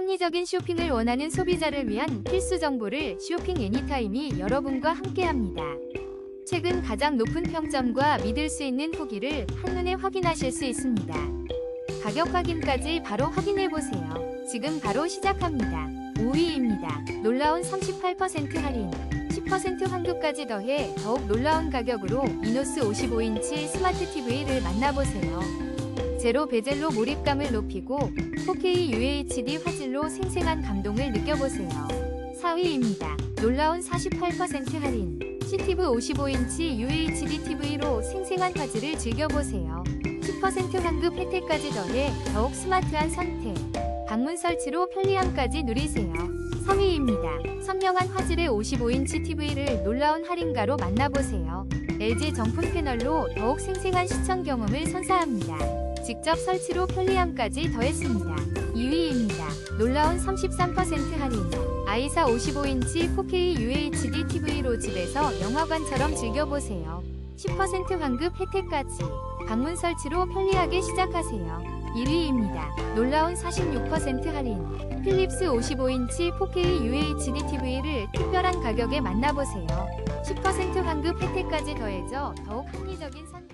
합리적인 쇼핑을 원하는 소비자를 위한 필수 정보를 쇼핑 애니타임이 여러분과 함께합니다. 최근 가장 높은 평점과 믿을 수 있는 후기를 한눈에 확인하실 수 있습니다. 가격 확인까지 바로 확인해 보세요. 지금 바로 시작합니다. 5위입니다. 놀라운 38% 할인. 10% 환급까지 더해 더욱 놀라운 가격으로 이노스 55인치 스마트 TV를 만나보세요. 제로 베젤로 몰입감을 높이고 4K UHD 화질로 생생한 감동을 느껴보세요. 4위입니다. 놀라운 48% 할인. CTV 55인치 UHD TV로 생생한 화질을 즐겨보세요. 10% 환급 혜택까지 더해 더욱 스마트한 선택. 방문 설치로 편리함까지 누리세요. 3위입니다. 선명한 화질의 55인치 TV를 놀라운 할인가로 만나보세요. LG 정품 패널로 더욱 생생한 시청 경험을 선사합니다. 직접 설치로 편리함까지 더했습니다. 2위입니다. 놀라운 33% 할인. 아이사 55인치 4K UHD TV로 집에서 영화관처럼 즐겨보세요. 10% 환급 혜택까지. 방문 설치로 편리하게 시작하세요. 1위입니다. 놀라운 46% 할인. 필립스 55인치 4K UHD TV를 특별한 가격에 만나보세요. 10% 환급 혜택까지 더해져 더욱 합리적인 선택.